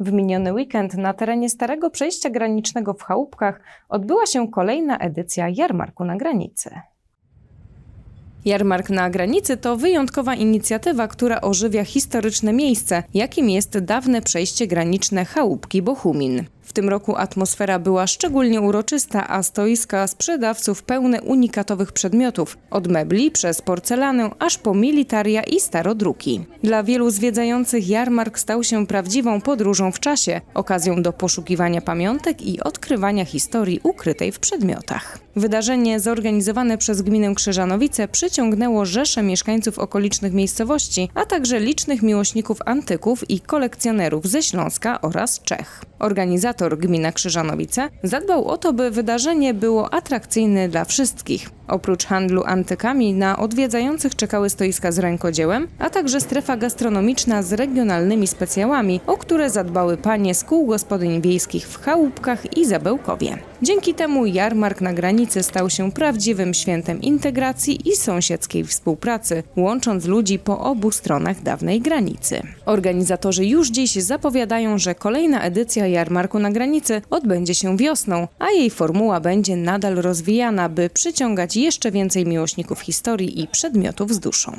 W miniony weekend na terenie Starego Przejścia Granicznego w Chałupkach odbyła się kolejna edycja Jarmarku na Granicy. Jarmark na granicy to wyjątkowa inicjatywa, która ożywia historyczne miejsce, jakim jest dawne przejście graniczne Chałupki Bochumin. W tym roku atmosfera była szczególnie uroczysta, a stoiska sprzedawców pełne unikatowych przedmiotów, od mebli przez porcelanę aż po militaria i starodruki. Dla wielu zwiedzających jarmark stał się prawdziwą podróżą w czasie, okazją do poszukiwania pamiątek i odkrywania historii ukrytej w przedmiotach. Wydarzenie zorganizowane przez gminę Krzyżanowice przyciągnęło rzesze mieszkańców okolicznych miejscowości, a także licznych miłośników antyków i kolekcjonerów ze Śląska oraz Czech. Organizator gmina Krzyżanowice zadbał o to, by wydarzenie było atrakcyjne dla wszystkich. Oprócz handlu antykami na odwiedzających czekały stoiska z rękodziełem, a także strefa gastronomiczna z regionalnymi specjałami, o które zadbały panie z kół gospodyń wiejskich w Chałupkach i Zabełkowie. Dzięki temu jarmark na granicy stał się prawdziwym świętem integracji i sąsiedzkiej współpracy, łącząc ludzi po obu stronach dawnej granicy. Organizatorzy już dziś zapowiadają, że kolejna edycja jarmarku na granicy odbędzie się wiosną, a jej formuła będzie nadal rozwijana, by przyciągać jeszcze więcej miłośników historii i przedmiotów z duszą.